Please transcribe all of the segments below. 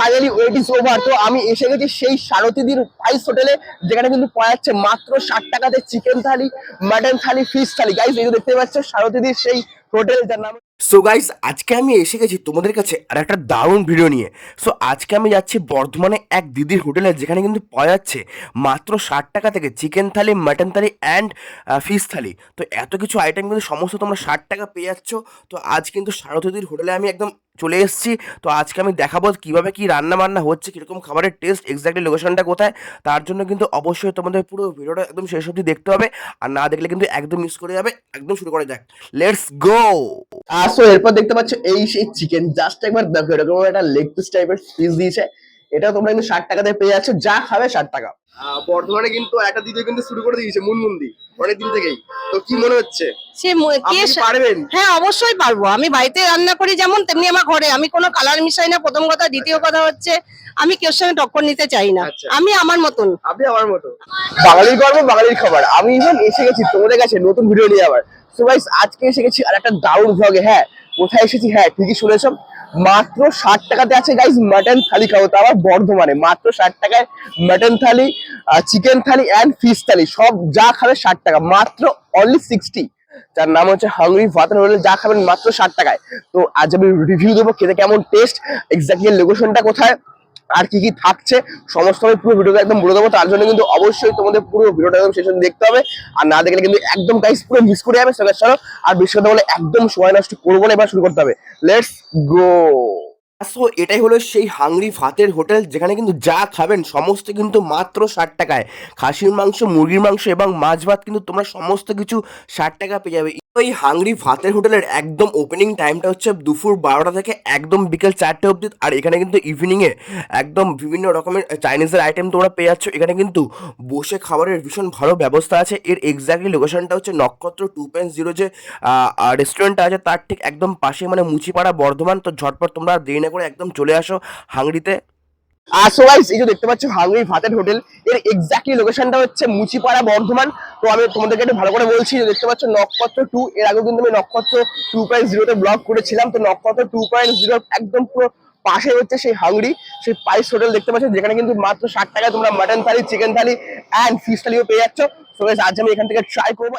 Finally wait is over তো আমি এসে গেছি সেই সারথীদির প্রাইস হোটেলে যেখানে কিন্তু পাওয়া যাচ্ছে মাত্র ষাট টাকাতে chicken thali mutton thali fish thali. Guys এই দেখতে পাচ্ছ সারথীদির সেই হোটেল যার নাম সো গাইস আজকে আমি এসে গেছি তোমাদের কাছে আর একটা দারুণ ভিডিও নিয়ে। সো আজকে আমি যাচ্ছি বর্ধমানে এক দিদির হোটেলে যেখানে কিন্তু পাওয়া যাচ্ছে মাত্র ষাট টাকা থেকে chicken thali mutton thali and fish thali. তো এত কিছু আইটেম কিন্তু সমস্ত তোমরা ষাট টাকা পেয়ে যাচ্ছ। তো আজ কিন্তু সারথীদির হোটেলে আমি একদম চলে এসেছি। তো আজকে আমি দেখাবো কীভাবে কি রান্না বান্না হচ্ছে, কীরকম খাবারের টেস্ট এক্স্যাক্টলি লোকেশনটা কোথায়। তার জন্য কিন্তু অবশ্যই তোমাদের পুরো ভিডিওটা একদম শেষ অবধি দেখতে হবে। আর না দেখলে কিন্তু একদম মিস করে যাবে। একদম শুরু করে যাক। লেটস গো আসো এরপর দেখতে পাচ্ছ এই সেই চিকেন জাস্ট একবার দেখো এরকম একটা লেগ পিস টাইপের পিস দিয়েছে। এটা তোমরা কিন্তু ষাট টাকাতে পেয়ে যাচ্ছ যা খাবে ষাট টাকা। বর্ধমানে কিন্তু একটা দিদি কিন্তু শুরু করে দিয়েছে মুনমুন্দি অনেক দিন থেকেই। তো কি মনে হচ্ছে? সে কে পারবেন? হ্যাঁ অবশ্যই পারব। আমি বাড়িতে রান্না করি যেমন তেমনি আমার ঘরে। আমি কোনো কালার মিশাই না প্রথম কথা। দ্বিতীয় কথা হচ্ছে আমি কেউ সঙ্গে টক্কর নিতে চাই না। আচ্ছা। আমি আমার মতন। আপনি আমার মতো। বাঙালির গর্ব বাঙালির খাবার। আমি ইভেন এসে গেছি তোমাদের কাছে নতুন ভিডিও নিয়ে আবার। সো গাইস আজকে এসে গেছি আর একটা দারুণ ভ্লগে হ্যাঁ কোথায় এসেছি? হ্যাঁ ঠিকই শুনেছ। মাত্র ষাট টাকাতে আছে গাইজ মাটন থালি খাব তো আবার বর্ধমানে। মাত্র ষাট টাকায় mutton thali chicken thali and fish thali, সব যা খাবে ষাট টাকা। মাত্র অনলি সিক্সটি যার নাম হচ্ছে হাংরি ভাতের হোটেল যা খাবেন মাত্র ষাট টাকায়। তো আজ আমি রিভিউ দেবো, খেতে কেমন টেস্ট এক্স্যাক্টলি লোকেশনটা কোথায়? আর কি কি থাকছে, সমস্ত আমি পুরো ভিডিওটা একদম বলে দেবো। তার জন্য কিন্তু অবশ্যই তোমাদের পুরো ভিডিওটা একদম শেষ দেখতে হবে। আর না দেখলে কিন্তু একদম গাইস পুরো মিস করে যাবে সঙ্গে চলো আর বেশি কথা বলে একদম সময় নষ্ট করব না, এবার শুরু করতে হবে। লেটস গো সো এটাই হলো সেই হাংরি ভাতের হোটেল, যেখানে কিন্তু যা খাবেন, সমস্ত কিন্তু মাত্র ষাট টাকায়। খাসির মাংস, মুরগির মাংস এবং মাছ ভাত কিন্তু তোমরা সমস্ত কিছু ষাট টাকা পেয়ে যাবে। এই হাংরি ভাতের হোটেলের একদম ওপেনিং টাইমটা হচ্ছে দুপুর বারোটা থেকে একদম বিকেল চারটে অবধি। আর এখানে কিন্তু ইভিনিংয়ে একদম বিভিন্ন রকমের চাইনিজের আইটেম তোমরা পেয়ে যাচ্ছ। এখানে কিন্তু বসে খাবারের ভীষণ ভালো ব্যবস্থা আছে। এর এক্স্যাক্টলি লোকেশনটা হচ্ছে নক্ষত্র টু পয়েন্ট জিরো যে রেস্টুরেন্টটা আছে, তার ঠিক একদম পাশে মানে মুচিপাড়া বর্ধমান। তো ঝটপট তোমরা দেরি না করে একদম চলে আসো হাংরিতে। আসো গাইস এই যে দেখতে হোটেল। এর এক্স্যাক্টলি লোকেশনটা হচ্ছে মুচিপাড়া, বর্ধমান। তো আমি তোমাদেরকে ভালো করে বলছি, যে দেখতে টু এর আগে কিন্তু নক্ষত্র টু পয়েন্ট করেছিলাম। তো নক্ষত্র টু পয়েন্ট জিরো একদম পুরো পাশে হচ্ছে সেই সেই পাইস হোটেল দেখতে পাচ্ছ, যেখানে কিন্তু মাত্র ষাট টাকায় তোমরা mutton thali chicken thali and fish থালিও পেয়ে যাচ্ছ। আজ আমি এখান থেকে ট্রাই করব।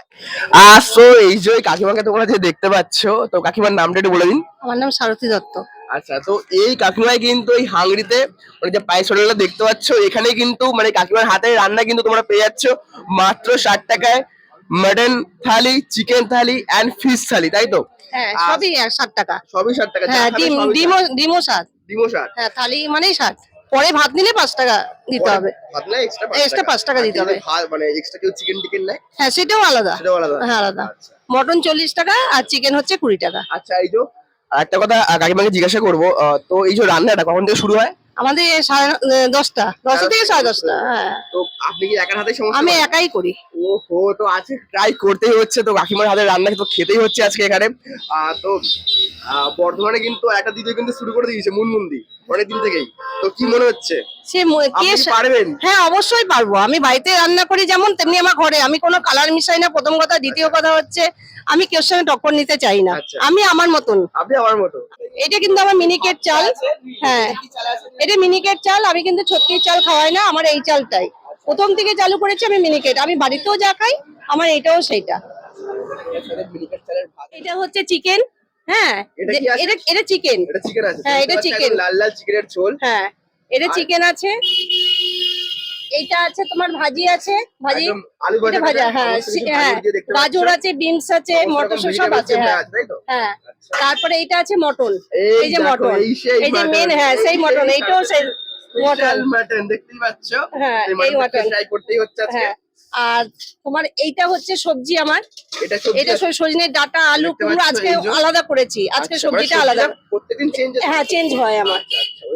আসো এই যে কাকিমাকে তোমরা যে দেখতে পাচ্ছ, তো কাকিমার নামটা একটু বলে দিন। আমার নাম সারথী দত্ত। আচ্ছা তো এই কাকিমাই কিন্তু এই হাংরিতে মানে যে পাইস হোটেলটা দেখতে পাচ্ছ এখানে কিন্তু মানে কাকিমার হাতে রান্না কিন্তু তোমরা পেয়ে যাচ্ছ মাত্র ষাট টাকায় mutton thali chicken thali and fish thali তাই তো? হ্যাঁ সবই ষাট টাকা। সবই ষাট টাকা হ্যাঁ ডিম ডিমও ডিমও ষাট। ডিমও ষাট। হ্যাঁ থালি মানেই ষাট। পরে ভাত নিলে পাঁচ টাকা দিতে হবে। এক্সট্রা পাঁচ টাকা। দিতে হবে। মানে এক্সট্রা কেউ চিকেন টিকেন নেয়? হ্যাঁ সেটাও আলাদা। সেটাও আলাদা। হ্যাঁ আলাদা। আচ্ছা। মটন চল্লিশ টাকা আর চিকেন হচ্ছে কুড়ি টাকা। আচ্ছা এই যে একটা কথা কাকিমাকে জিজ্ঞাসা করব তো এই যে রান্নাটা কখন থেকে শুরু হয়? আমাদের সাড়ে দশটা দশটা থেকে সাড়ে দশটা হ্যাঁ। তো আপনি কি একার হাতে সমস্ত আমি একাই করি। ওহো তো আজকে ট্রাই করতেই হচ্ছে তো কাকিমার হাতে রান্না তো খেতেই হচ্ছে আজকে এখানে। তো বর্ধমানে কিন্তু একটা দিদি কিন্তু শুরু করে দিয়েছে মুনমুন্দি। অনেক দিন থেকেই। তো কি মনে হচ্ছে? সে কে পারবেন? হ্যাঁ অবশ্যই পারব। আমি বাড়িতে রান্না করি যেমন তেমনি আমার ঘরে। আমি কোনো কালার মিশাই না। প্রথম কথা। দ্বিতীয় কথা হচ্ছে আমি কেউ সঙ্গে টক্কর নিতে চাই না। আচ্ছা। আমি আমার মতন। আপনি আমার মতো। এটা কিন্তু আমার মিনিকেট চাল। হ্যাঁ। এটা মিনিকেট চাল। আমি কিন্তু ছত্রিশ চাল খাওয়াই না। আমার এই চালটাই। প্রথম থেকে চালু করেছি আমি মিনিকেট। আমি বাড়িতেও যা খাই আমার এটাও সেইটা। এটা হচ্ছে চিকেন। হ্যাঁ এটা আছে? এটা এটা চিকেন এটা চিকেন আছে হ্যাঁ, এটা। একদম লাল লাল চিকেনের ঝোল। হ্যাঁ এটা চিকেন আছে। এইটা আছে তোমার ভাজি আছে। ভাজি আলু ভাজা হ্যাঁ হ্যাঁ গাজর আছে বিনস আছে সমস্ত মটর সব আছে হ্যাঁ। হ্যাঁ আচ্ছা। তারপরে এইটা আছে মটন। এই যে মটন। এই যে মেন হ্যাঁ সেই মটন এইটাও সেই মটন দেখতেই পাচ্ছ? হ্যাঁ, এই mutton। ট্রাই করতেই হচ্ছে আজকে। হ্যাঁ। আর তোমার এইটা হচ্ছে সবজি আমার। এটা সজনের ডাটা আলু কুমড়ো আজকে আলাদা করেছি। আজকে আচ্ছা, সবজিটা আলাদা। হ্যাঁ চেঞ্জ হয় আমার।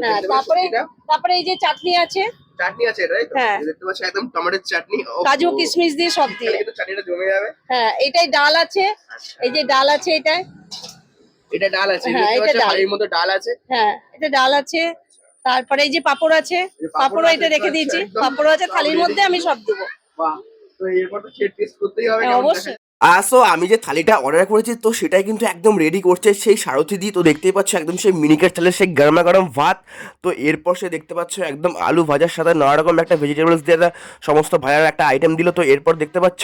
হ্যাঁ তারপরে তারপরে এই যে চাটনি আছে। চাটনি আছে হ্যাঁ। দেখতে পাচ্ছ একদম টমেটোর চাটনি। কাজু কিশমিশ দিয়ে সব দিয়ে। চাটনিটা জমে যাবে। হ্যাঁ এটাই ডাল আছে। এই যে ডাল আছে এটাই এটা ডাল আছে হ্যাঁ, এটা পাচ্ছ ডাল। হাড়ির মধ্যে ডাল আছে। হ্যাঁ এটা ডাল আছে। তারপরে এই যে পাপড় আছে পাঁপড় পাপড়ও এটা রেখে দিয়েছি। পাপড় আছে থালির মধ্যে আমি সব দেবো। বাহ তো এরপর তো শেড টেস্ট করতেই হবে হ্যাঁ, অবশ্যই। আসো আমি যে থালিটা অর্ডার করেছি, তো সেটাই কিন্তু একদম রেডি করছে সেই সারথি দি। তো দেখতেই পাচ্ছ একদম সেই মিনিকেট থালের সেই গরমা গরম ভাত। তো এরপর সে দেখতে পাচ্ছ একদম আলু ভাজার সাথে নানা রকম একটা ভেজিটেবলস দিয়ে সমস্ত ভাজার একটা আইটেম দিল। তো এরপর দেখতে পাচ্ছ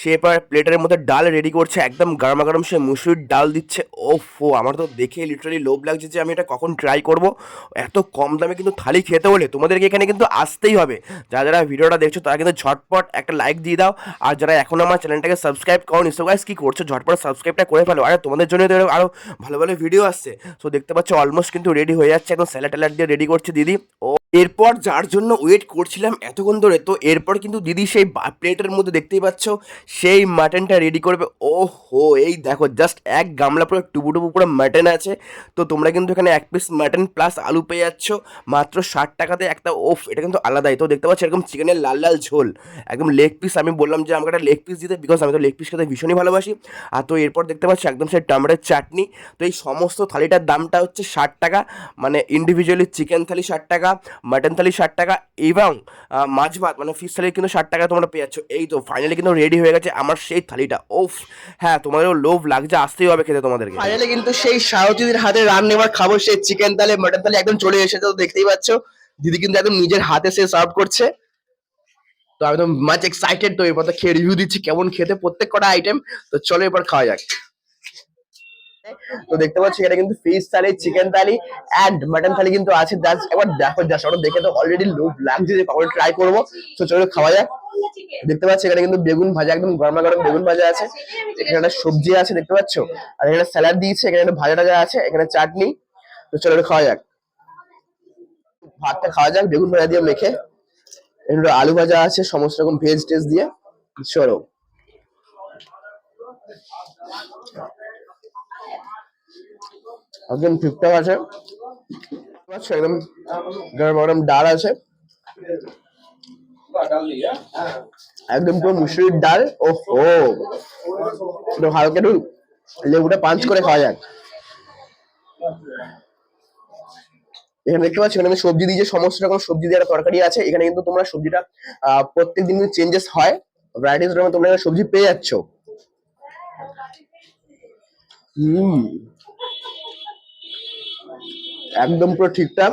সে এবার প্লেটের মধ্যে ডাল রেডি করছে, একদম গরমা গরম সে মুসুরির ডাল দিচ্ছে। ও ফো, আমার তো দেখে লিটারালি লোভ লাগছে যে আমি এটা কখন ট্রাই করব। এত কম দামে কিন্তু থালি খেতে হলে তোমাদেরকে এখানে কিন্তু আসতেই হবে। যারা যারা ভিডিওটা দেখছ, তারা কিন্তু ঝটপট একটা লাইক দিয়ে দাও। আর যারা এখনও আমার চ্যানেলটাকে সাবস্ক্রাইব করো নিশ্চয় গাইস কি করছ? ঝটপট সাবস্ক্রাইবটা করে ফেলো। আরে, তোমাদের জন্য তো আরও ভালো ভালো ভিডিও আসছে। সো দেখতে পাচ্ছ অলমোস্ট কিন্তু রেডি হয়ে যাচ্ছে। একদম স্যালাড ট্যালাড দিয়ে রেডি করছে দিদি। ও এরপর যার জন্য ওয়েট করছিলাম এতক্ষণ ধরে, তো এরপর কিন্তু দিদি সেই প্লেটের মধ্যে দেখতেই পাচ্ছ, সেই মাটনটা রেডি করবে। ও হো এই দেখো জাস্ট এক গামলা পুরো টুবু টুবু পুরো মাটন আছে। তো তোমরা কিন্তু এখানে এক পিস মাটন প্লাস আলু পেয়ে যাচ্ছ। মাত্র ষাট টাকাতে একটা ওফ, এটা কিন্তু আলাদাই। তো দেখতে পাচ্ছ, এরকম চিকেনের লাল লাল ঝোল। একদম লেগ পিস আমি বললাম যে আমাকে একটা লেগ পিস দিতে বিকজ আমি তো লেগ পিস খেতে ভীষণই ভালোবাসি। আর তো এরপর দেখতে পাচ্ছ, একদম সেই টমেটোর চাটনি। তো এই সমস্ত থালিটার দামটা হচ্ছে ষাট টাকা। মানে ইন্ডিভিজুয়ালি চিকেন থালি ষাট টাকা। মাটন থালি ষাট টাকা এবং মাছ ভাত মানে ফিশ থালি কিন্তু ষাট টাকা তোমরা পেয়ে যাচ্ছ। এই তো ফাইনালি কিন্তু রেডি হয়ে গেছে আমার সেই থালিটা। ওফ হ্যাঁ তোমাদেরও লোভ লাগছে, আসতেই হবে খেতে তোমাদেরকে। ফাইনালি কিন্তু সেই সারথীদের হাতে রান্না এবার খাব, সেই চিকেন থালি মাটন থালি একদম চলে এসেছে, তো দেখতেই পাচ্ছ। দিদি কিন্তু একদম নিজের হাতে সে সার্ভ করছে। তো আমি তো মাছ এক্সাইটেড তো এবার তো খেয়ে রিভিউ দিচ্ছি, কেমন খেতে, প্রত্যেক কটা আইটেম তো চলো এবার খাওয়া যাক। তো দেখতে পাচ্ছি এটা কিন্তু fish thali chicken thali and mutton thali কিন্তু আছে। জাস্ট একবার দেখো জাস্ট ওটা দেখে তো অলরেডি লোভ লাগছে যে কখন ট্রাই করব। তো চলো খাওয়া যাক। দেখতে পাচ্ছি এখানে কিন্তু বেগুন ভাজা, একদম গরমা গরম বেগুন ভাজা আছে। এখানে একটা সবজি আছে, দেখতে পাচ্ছ? আর এখানে স্যালাড দিয়েছে, এখানে একটা ভাজা টাজা আছে, এখানে চাটনি। তো চলো খাওয়া যাক। ভাতটা খাওয়া যাক, বেগুন ভাজা দিয়ে মেখে। এখানে আলু ভাজা আছে, সমস্ত রকম ভেজ টেজ দিয়ে। চলো। একদম ঠিকঠাক আছে। একদম গরম গরম ডাল আছে। একদম পুরো মুসুরির ডাল। ও। হো হালকা একটু লেবুটা পাঞ্চ করে খাওয়া যাক। এখানে দেখতে পাচ্ছি এখানে সবজি দিয়েছে সমস্ত রকম সবজি দিয়ে একটা তরকারি আছে। এখানে কিন্তু তোমরা সবজিটা আহ, প্রত্যেকদিন কিন্তু চেঞ্জেস হয়। ভ্যারাইটিস তোমরা সবজি পেয়ে যাচ্ছ। হুম। একদম পুরো ঠিকঠাক।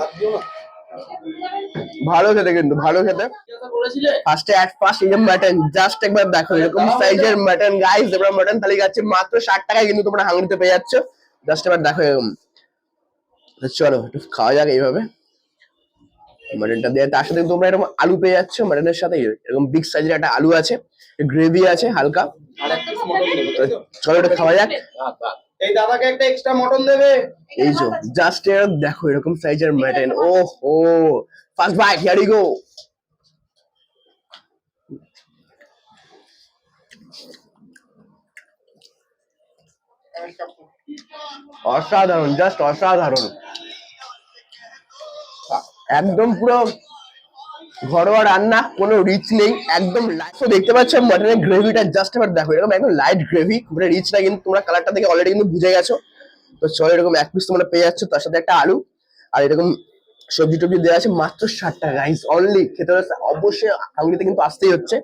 ভালো খেতে কিন্তু, ভালো খেতে। ফার্স্টে এক ফার্স্ট যে মাটন জাস্ট একবার দেখো, এরকম সাইজের মাটন গাইস তোমরা মাটন থালি খাচ্ছে মাত্র ষাট টাকায় কিন্তু তোমরা হাঙ্গরিতে পেয়ে যাচ্ছ। জাস্ট এবার দেখো এরকম। চলো, একটু খাওয়া যাক এইভাবে। মাটনটা দিয়ে তার সাথে তোমরা এরকম আলু পেয়ে যাচ্ছ মাটনের সাথে এরকম বিগ সাইজের একটা আলু আছে গ্রেভি আছে হালকা। চলো এটা খাওয়া যাক। এই দাদাকে একটা এক্সট্রা মটন দেবে? এই যে জাস্ট দেখো এরকম সাইজের মাটন ও হো first bite here you go অসাধারণ জাস্ট অসাধারণ। একদম পুরো ঘরোয়া রান্না, কোনো রিচ নেই, একদম light। তো দেখতে পাচ্ছ মটনের গ্রেভিটা জাস্ট এবার দেখো, এরকম একদম লাইট গ্রেভি মানে রিচ না, কিন্তু তোমরা কালারটা দেখে অলরেডি কিন্তু বুঝে গেছো। তো চলো এরকম এক পিস তোমরা পেয়ে যাচ্ছ, তার সাথে একটা আলু। আর এরকম সবজি টবজি দেওয়া আছে মাত্র ষাট টাকা রাইস অনলি খেতে হলে অবশ্যই হাঙ্গিতে কিন্তু আসতেই হচ্ছে।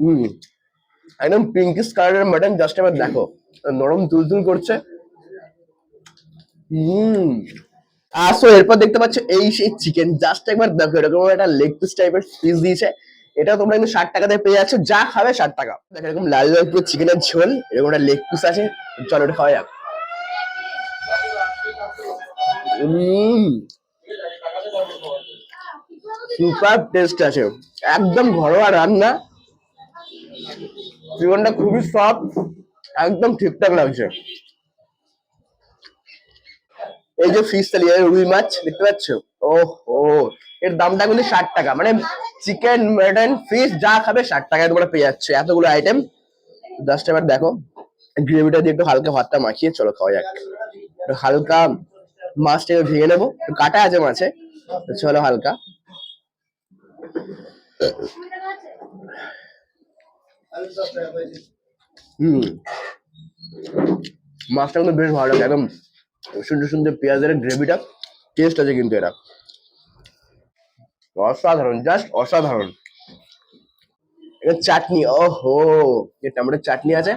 হুম, একদম পিঙ্কিশ কালারের মাটন জাস্ট এবার দেখো। নরম তুলতুল করছে। হুম। আসো এরপর দেখতে পাচ্ছ এই সেই চিকেন জাস্ট একবার দেখো, এরকম একটা লেগ পিস টাইপের পিস দিয়েছে। এটা তোমরা কিন্তু ষাট টাকাতে পেয়ে যাচ্ছ, যা খাবে ষাট টাকা। দেখো, এরকম লাল লাল পুরো চিকেনের ঝোল, এরকম একটা লেগ পিস আছে, চলো এটা খাওয়া যাক। সুপার টেস্ট আছে, একদম ঘরোয়া রান্না। চিকেনটা খুবই সফট একদম ঠিকঠাক লাগছে। এই যে ফিশ থালি রুই মাছ দেখতে পাচ্ছ? ও ও এর দামটা কিন্তু ষাট টাকা। মানে চিকেন মাটন ফিশ যা খাবে ষাট টাকায় তোমরা পেয়ে যাচ্ছ। এতগুলো আইটেম জাস্ট এবার দেখো গ্রেভিটা দিয়ে একটু হালকা ভাতটা মাখিয়ে চলো খাওয়া যাক। একটু হালকা মাছটাকে ভেঙে নেব। কাটা আছে মাছে চলো হালকা। হুম। মাছটা কিন্তু বেশ ভালো লাগে, একদম সুন্দর সুন্দর পেঁয়াজের গ্রেভিটা টেস্ট আছে কিন্তু এটা অসাধারণ জাস্ট অসাধারণ। এটা চাটনি, ওহো যে টমেটোর চাটনি আছে।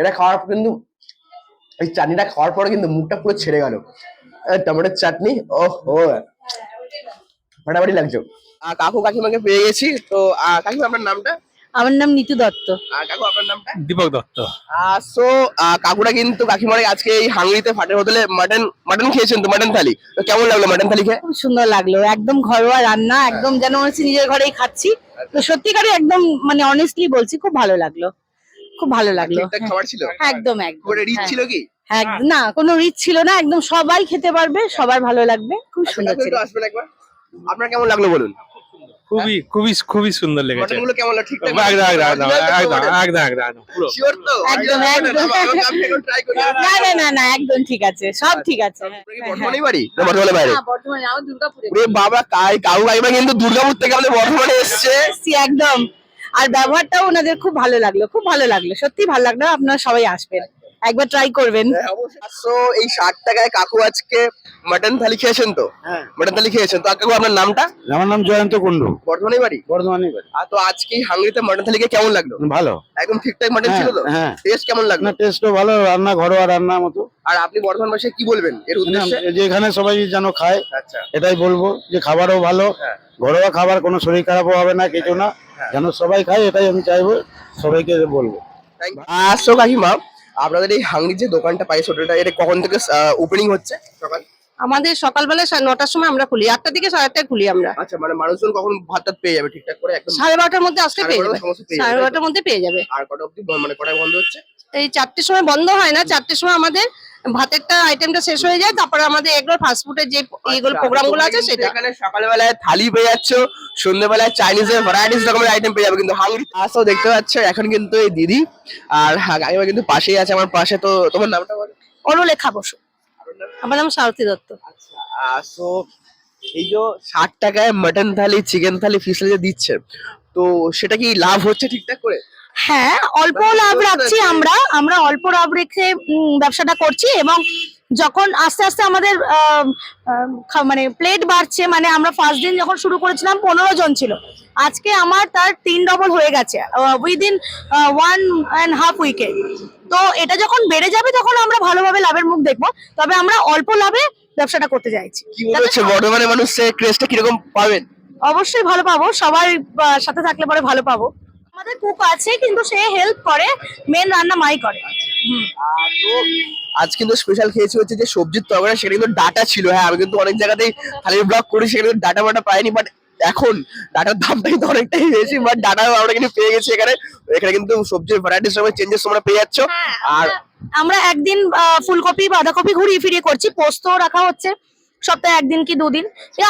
এটা খাওয়ার পর কিন্তু, এই চাটনিটা খাওয়ার পরে কিন্তু মুখটা পুরো ছেড়ে গেল। টমেটোর চাটনি ও হো ফাটাফাটি লাগছে। কাকু কাকিমাকে পেয়ে গেছি, তো কাকিমা, আপনার নামটা? আমার নাম নিতু দত্ত। আর কাকু আপনার নামটা? দীপক দত্ত। সো কাকুরা কিন্তু কাকিমারে আজকে এই হাঙ্গরিতে ফাটের হোটেলে মাটন মাটন খেয়েছেন তো মাটন থালি। তো কেমন লাগল মাটন থালি খেয়ে? খুব সুন্দর লাগল একদম ঘরোয়া রান্না একদম যেন মনে হচ্ছে নিজের ঘরেই খাচ্ছি। তো সত্যিকারে একদম মানে অনেস্টলি বলছি খুব ভালো লাগল। খুব ভালো লাগল। খাবার ছিল? হ্যাঁ, একদম একদম। রিচ হ্যাঁ। ছিল কি? হ্যাঁ, না কোনো রিচ ছিল না একদম সবাই খেতে পারবে সবার ভালো লাগবে খুব আচ্ছা, সুন্দর ছিল। আসবেন একবার? আপনার কেমন লাগল বলুন? খুবই খুবই খুবই সুন্দর লেগেছে। মাটন কেমন লাগল ঠিকঠাক একদম একদম একদম একদম একদম একদম। একদম পুরো শিওর তো একদম, একদম। না না না না একদম ঠিক আছে সব ঠিক আছে। হ্যাঁ, আপনার কি বর্ধমানেই বাড়ি? না বর্ধমানে বাইরে হ্যাঁ, বর্ধমানে আমার দুর্গাপুরে। ওরে বাবা কাই কাউ কিন্তু দুর্গাপুর থেকে আমাদের বর্ধমানে এসছে? এসছি একদম। আর ব্যবহারটাও ওনাদের খুব ভালো লাগল খুব ভালো লাগল সত্যি ভালো লাগল আপনারা সবাই আসবেন। একবার ট্রাই করবেন। সো এই ষাট টাকায় কাকু আজকে মাটন থালি খেয়েছেন তো? হ্যাঁ। মাটন থালি খেয়েছেন। তো কাকু আপনার নামটা? আমার নাম জয়ন্ত কুন্ডু বর্ধমানে বাড়ি? বর্ধমানে বাড়ি। আর তো আজকে হাঙ্গরিতে মাটন থালি খেয়ে কেমন লাগল? ভালো। একদম ঠিকঠাক মাটন ছিল তো? হ্যাঁ টেস্ট কেমন লাগল? না টেস্টও ভালো রান্না ঘরোয়া রান্নার মতো। আর আপনি বর্ধমান ভাষায় কি বলবেন? এর উদ্দেশ্যে? যে এখানে সবাই যেন খায় আচ্ছা। এটাই বলব যে খাবারও ভালো হ্যাঁ। ঘরোয়া খাবার কোনো শরীর খারাপও হবে না কিছু না। হ্যাঁ। যেন সবাই খায় এটাই আমি চাইব সবাইকে বলব। আসো কাকিমা আপনাদের এই হাঙ্গরি যে দোকানটা পাইস হোটেলটা এটা কখন থেকে ওপেনিং হচ্ছে সকাল? আমাদের সকালবেলা নটার সময় আমরা খুলি আটটা থেকে সাড়ে আটটায় খুলি আমরা। আচ্ছা মানে মানুষজন কখন ভাত টাত পেয়ে যাবে ঠিকঠাক করে? একদম সাড়ে বারোটার মধ্যে আসলে পেয়ে যাবে। সাড়ে বারোটার মধ্যে পেয়ে যাবে। আর কটা অব্দি মানে কটায় বন্ধ হচ্ছে? এই চারটের সময় বন্ধ হয় না চারটের সময় আমাদের ভাতেরটা আইটেমটা শেষ হয়ে যায় তারপরে আমাদের এগুলো ফাস্টফুডের যে এগুলো আচ্ছা, প্রোগ্রামগুলো তোমরা আছে সেটা। এখানে সকালবেলায় থালি পেয়ে যাচ্ছ সন্ধ্যেবেলায় চাইনিজের ভ্যারাইটিস রকমের আইটেম পেয়ে যাবে কিন্তু হাঙ্গরি আসো দেখতে পাচ্ছ এখন কিন্তু এই দিদি আর হ্যাঁ, কাকিমা কিন্তু পাশেই আছে আমার পাশে তো তোমার নামটা বলো। অনুলেখা বসু। আমার নাম সারথী দত্ত। সো এই যে ষাট টাকায় mutton thali chicken thali fish thali যে দিচ্ছে তো সেটা কি লাভ হচ্ছে ঠিকঠাক করে? হ্যাঁ অল্প লাভ রাখছি আমরা আমরা অল্প লাভ রেখে ব্যবসাটা করছি এবং যখন আস্তে আস্তে আমাদের আম, আম, মানে প্লেট বাড়ছে মানে আমরা ফার্স্ট দিন যখন শুরু করেছিলাম পনেরো জন ছিল। আজকে আমার তার তিন ডবল হয়ে গেছে উইদিন ওয়ান অ্যান্ড হাফ উইকে তো এটা যখন বেড়ে যাবে তখন আমরা ভালোভাবে লাভের মুখ দেখব। তবে আমরা অল্প লাভে ব্যবসাটা করতে চাইছি। কি মনে হচ্ছে মানুষ ক্রেজটা কীরকম পাবেন? অবশ্যই ভালো পাবো সবার আহ, সাথে থাকলে পরে ভালো পাবো। আমাদের কুক আছে কিন্তু সে হেল্প করে মেন রান্না মাই করে। তো আজ কিন্তু স্পেশাল খেয়েছি হচ্ছে যে সবজির তরকারি সেটা কিন্তু ডাটা ছিল। হ্যাঁ আমি কিন্তু অনেক জায়গাতেই থালির ব্লগ করি সেখানে কিন্তু ডাটা মাটা পাইনি বাট এখন ডাটার দামটা কিন্তু অনেকটাই বেশি বাট ডাটা আমরা কিন্তু পেয়ে গেছি এখানে। এখানে কিন্তু সবজির ভ্যারাইটিস সময় চেঞ্জেস তোমরা পেয়ে যাচ্ছ। আর আমরা একদিন ফুলকপি বাঁধাকপি ঘুরিয়ে ফিরিয়ে করছি পোস্ত রাখা হচ্ছে। সপ্তাহে একদিন কি দুদিন?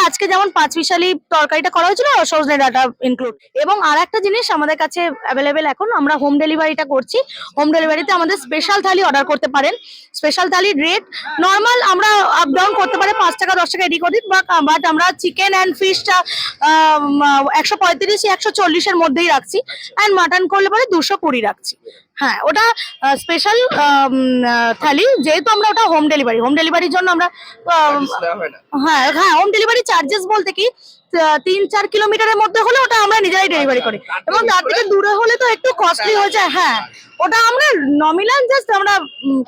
আজকে যেমন পাঁচ মিশালি তরকারিটা করা হয়েছিল, সজনে ডাটা ইনক্লুড এবং আর একটা জিনিস আমাদের কাছে অ্যাভেলেবেল এখন, আমরা হোম ডেলিভারিটা করছি। হোম ডেলিভারিতে আমাদের স্পেশাল থালি অর্ডার করতে পারেন। স্পেশাল থালির রেট নর্মাল আমরা আপ ডাউন করতে পারে পাঁচ টাকা, দশ টাকা এদিক ওদিক বাট আমরা চিকেন অ্যান্ড ফিশটা একশো পঁয়ত্রিশ, একশো চল্লিশের মধ্যেই রাখছি। অ্যান্ড মাটন করলে পরে দুশো কুড়ি রাখছি। হ্যাঁ ওটা স্পেশাল থালি যেহেতু আমরা ওটা হোম ডেলিভারি হোম ডেলিভারির জন্য আমরা হয়। হ্যাঁ হোম ডেলিভারি চার্জেস বলতে কি তিন চার কিলোমিটারের মধ্যে হলে ওটা আমরা নিজেরাই ডেলিভারি করি। এবং তার থেকে দূরে? হলে তো একটু কস্টলি হয়ে যায় হ্যাঁ ওটা আমরা নমিনাল জাস্ট আমরা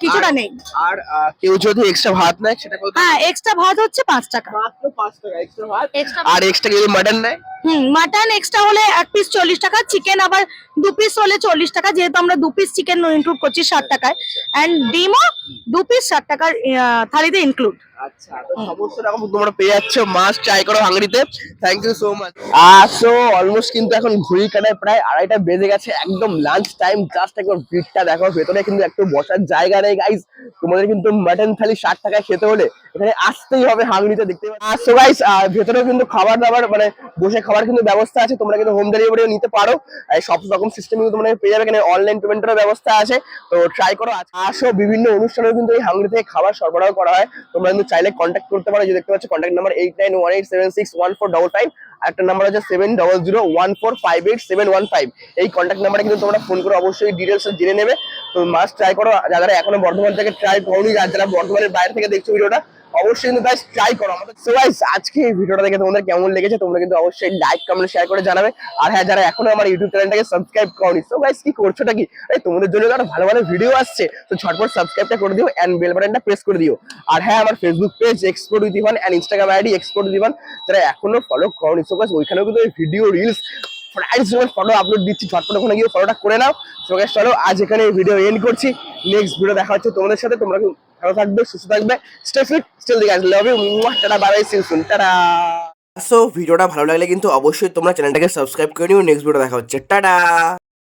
কিছুটা নেই। আর কেউ যদি এক্সট্রা ভাত নেয় সেটা কত? হ্যাঁ এক্সট্রা ভাত হচ্ছে পাঁচ টাকা। মাত্র পাঁচ টাকা এক্সট্রা ভাত। এক্সট্রা আর এক্সট্রা যদি মাটন নেয়? হুম মাটন এক্সট্রা হলে এক পিস চল্লিশ টাকা চিকেন আবার দু পিস হলে চল্লিশ টাকা যেহেতু আমরা দু পিস চিকেন ইনক্লুড করছি ষাট টাকায়। অ্যান্ড ডিমও দু পিস ষাট টাকার আহ, থালিতে ইনক্লুড আচ্ছা তোমরা পেয়ে ট্রাই করো thank you so much almost কিন্তু এখন কাটায় প্রায় আড়াইটা বেজে গেছে, একদম লাঞ্চ টাইম জাস্ট দেখো, ভেতরে কিন্তু একটু বসার জায়গা নেই গাইস তোমাদের কিন্তু মাটন থালি ষাট টাকায় খেতে হলে এখানে আসতেই হবে হাঙ্গরিতে, দেখতে আসো গাইস ভেতরেও কিন্তু খাবার দাবার মানে বসে খাবার কিন্তু ব্যবস্থা আছে, তোমরা কিন্তু হোম ডেলিভারিও নিতে পারো। সব রকম সিস্টেম কিন্তু তোমরা পেয়ে যাবে, এখানে অনলাইন পেমেন্টেরও ব্যবস্থা আছে, তো ট্রাই করো আসো বিভিন্ন অনুষ্ঠানেও কিন্তু এই হাঙ্গরি থেকে খাবার সরবরাহ করা হয়, তোমরা কিন্তু চাইলে কন্ট্যাক্ট করতে পারো। যে দেখতে পাচ্ছ contact number eight nine one eight seven six one four double five একটা নাম্বার আছে seven double zero one four five eight seven one five এই কন্ট্যাক্ট নাম্বারে কিন্তু তোমরা ফোন করে অবশ্যই ডিটেলস জেনে নেবে। তো মাস্ট ট্রাই করো। যারা এখনও বর্ধমান থেকে ট্রাই করোনি যারা বর্ধমানের বাইরে থেকে দেখছ ভিডিওটা অবশ্যই কিন্তু গাইস ট্রাই করো আমাদের। সো গাইস আজকে এই ভিডিওটা দেখে তোমাদের কেমন লেগেছে, তোমরা কিন্তু অবশ্যই লাইক কমেন্ট শেয়ার করে জানাবে। আর হ্যাঁ যারা এখনও আমার ইউটিউব চ্যানেলটাকে সাবস্ক্রাইব করনি সো গাইস কি করছোটা কি? আরে তোমাদের জন্য আরও ভালো ভালো ভিডিও আসছে, তো ঝটপট সাবস্ক্রাইবটা করে দিও এন্ড বেল বাটনটা প্রেস করে দিও। আর হ্যাঁ আমার Facebook page export with Evan and Instagram ID export with Evan যারা এখনও ফলো করনি সো গাইস ওইখানেও কিন্তু ভিডিও রিলস প্রায় চিকেন ফটো আপলোড দিচ্ছি, ঝটপট ওখানে গিয়ে ফটোটা করে নাও। সো গাইস চলো, আজ এখানে ভিডিও এন্ড করছি। নেক্সট ভিডিও দেখা হচ্ছে তোমাদের সাথে। তোমরা ভালো থাকবে, সুস্থ থাকবে। স্টে ফিট স্টিল দিকে love you tata bye see soon tata so ভিডিওটা ভালো লাগলে কিন্তু অবশ্যই তোমরা চ্যানেলটাকে সাবস্ক্রাইব করে নিও। নেক্সট ভিডিও দেখা হচ্ছে। টাটা